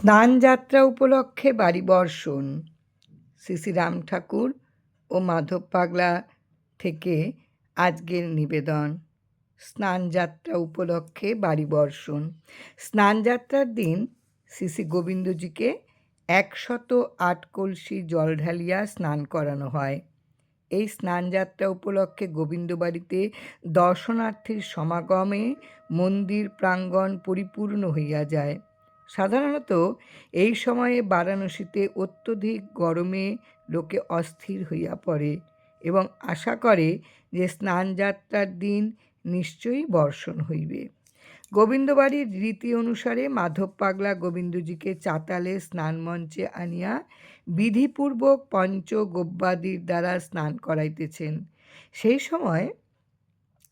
স্নানযাত্রা উপলক্ষে বাড়ি বর্ষণ। শ্রী রাম ঠাকুর ও মাধব পাগলা থেকে আজকের নিবেদন। স্নানযাত্রা উপলক্ষে বাড়ি বর্ষণ। স্নানযাত্রার দিন শ্রী গোবিন্দজিকে একশত আট কলসি জল ঢালিয়া স্নান করানো হয়। এই স্নানযাত্রা উপলক্ষে গোবিন্দবাড়িতে দর্শনার্থীর সমাগমে মন্দির প্রাঙ্গণ পরিপূর্ণ হইয়া যায়। সাধারণত এই সময়ে বারাণসীতে অত্যধিক গরমে লোকে অস্থির হইয়া পড়ে এবং আশা করে যে স্নানযাত্রার দিন নিশ্চয়ই বর্ষণ হইবে। গোবিন্দবাড়ির রীতি অনুসারে মাধব পাগলা গোবিন্দজিকে চাতালে স্নানমঞ্চে আনিয়া বিধিপূর্বক পঞ্চ গোব্বাদির দ্বারা স্নান করাইতেছেন। সেই সময়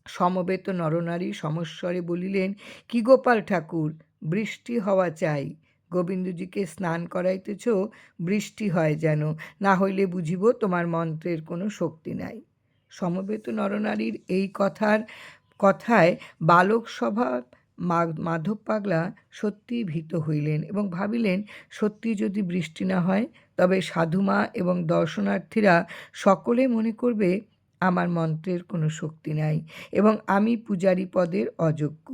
সমবেত নরনারী সমস্বরে বলিলেন, কি গোপাল ঠাকুর, বৃষ্টি হওয়া চাই। গোবিন্দজিকে স্নান করাইতেছ, বৃষ্টি হয় যেন। না হইলে বুঝিব তোমার মন্ত্রের কোনো শক্তি নাই। সমবেত নরনারীর এই কথার, কথায় বালক স্বভাব মাধব পাগলা সত্যিই ভীত হইলেন এবং ভাবিলেন সত্যি যদি বৃষ্টি না হয়, তবে সাধুমা এবং দর্শনার্থীরা সকলে মনে করবে আমার মন্ত্রের কোনো শক্তি নাই এবং আমি পূজারী পদের অযোগ্য।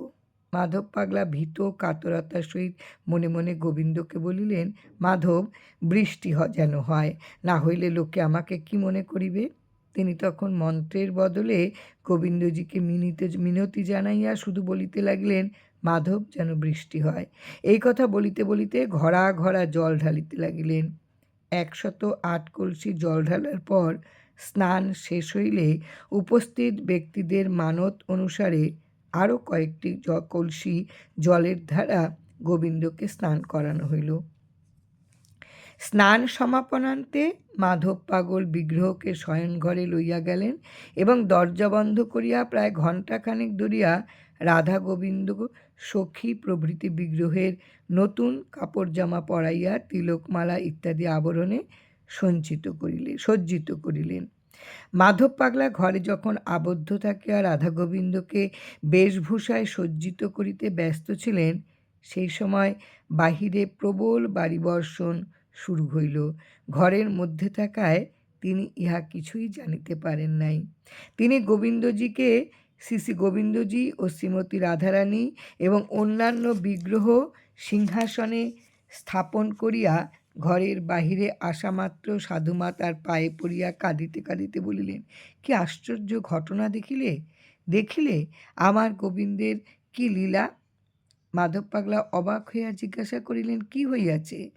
মাধব পাগলা ভীত কাতরতার সহিত মনে মনে গোবিন্দকে বলিলেন, মাধব, বৃষ্টি হ যেন হয়, না হইলে লোকে আমাকে কি মনে করিবে? তিনি তখন মন্ত্রের বদলে গোবিন্দজিকে মিনিতে মিনতি জানাইয়া শুধু বলিতে লাগলেন, মাধব, যেন বৃষ্টি হয়। এই কথা বলিতে বলিতে ঘরা ঘরা জল ঢালিতে লাগিলেন। একশত আট কলসি জল ঢালার পর স্নান শেষ হইলে উপস্থিত ব্যক্তিদের মানত অনুসারে আরও কয়েকটি কলসি জলের ধারা গোবিন্দকে স্নান করানো হইল। স্নান সমাপনান্তে মাধব পাগল বিগ্রহকে শয়নঘরে লইয়া গেলেন এবং দরজা বন্ধ করিয়া প্রায় ঘণ্টাখানেক ধরিয়া রাধা গোবিন্দ সখী প্রভৃতি বিগ্রহের নতুন কাপড় জামা পরাইয়া তিলকমালা ইত্যাদি আবরণে সঞ্চিত করিলেন, সজ্জিত করিলেন। মাধব পাগলা ঘরে যখন আবদ্ধ থাকিয়া রাধা গোবিন্দকে বেশভূষায় সজ্জিত করিতে ব্যস্ত ছিলেন, সেই সময় বাহিরে প্রবল বাড়িবর্ষণ শুরু হইল। ঘরের মধ্যে থাকায় তিনি ইহা কিছুই জানিতে পারেন নাই। তিনি গোবিন্দজিকে, শ্রী শ্রী গোবিন্দজি ও শ্রীমতী রাধারানী এবং অন্যান্য বিগ্রহ সিংহাসনে স্থাপন করিয়া ঘরের বাহিরে আসা আসামাত্র সাধুমা তার পায়ে পড়িয়া কাঁদিতে কাঁদিতে বলিলেন, কি আশ্চর্য ঘটনা দেখিলে দেখিলে আমার গোবিন্দের কি লীলা? মাধব পাগলা অবাক হইয়া জিজ্ঞাসা করিলেন, কি হইয়াছে?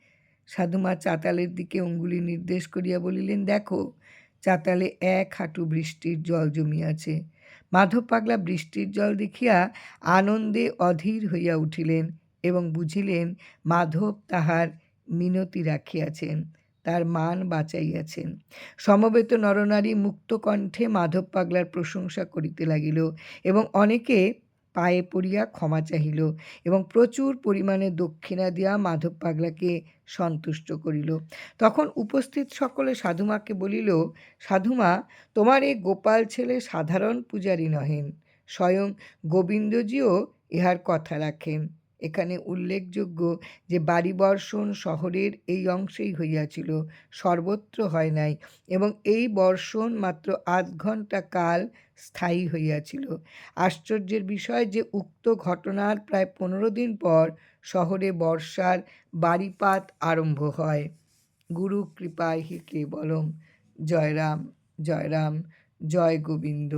সাধুমা চাতালের দিকে অঙ্গুলি নির্দেশ করিয়া বলিলেন, দেখো, চাতালে এক হাঁটু বৃষ্টির জল জমিয়াছে। মাধব পাগলা বৃষ্টির জল দেখিয়া আনন্দে অধীর হইয়া উঠিলেন এবং বুঝিলেন, মাধব তাহার মিনতি রাখিয়াছেন, তার মান বাঁচাইয়াছেন। সমবেত নরনারী মুক্ত কণ্ঠে মাধব পাগলার প্রশংসা করিতে লাগিল এবং অনেকে পায়ে পড়িয়া ক্ষমা চাহিল এবং প্রচুর পরিমাণে দক্ষিণা দিয়া মাধব পাগলাকে সন্তুষ্ট করিল। তখন উপস্থিত সকলে সাধুমাকে বলিল, সাধুমা, তোমার এই গোপাল ছেলে সাধারণ পূজারী নহেন, স্বয়ং গোবিন্দজিও ইহার কথা রাখেন। এখানে উল্লেখযোগ্য যে বাড়ি বর্ষণ শহরের এই অংশেই হইয়াছিল, সর্বত্র হয় নাই এবং এই বর্ষণ মাত্র আধ ঘণ্টা কাল স্থায়ী হইয়াছিল। আশ্চর্যের বিষয় যে উক্ত ঘটনার প্রায় পনেরো দিন পর শহরে বর্ষার বাড়িপাত আরম্ভ হয়। গুরু কৃপায় হি কেবলম। জয়রাম জয়রাম, জয় গোবিন্দ।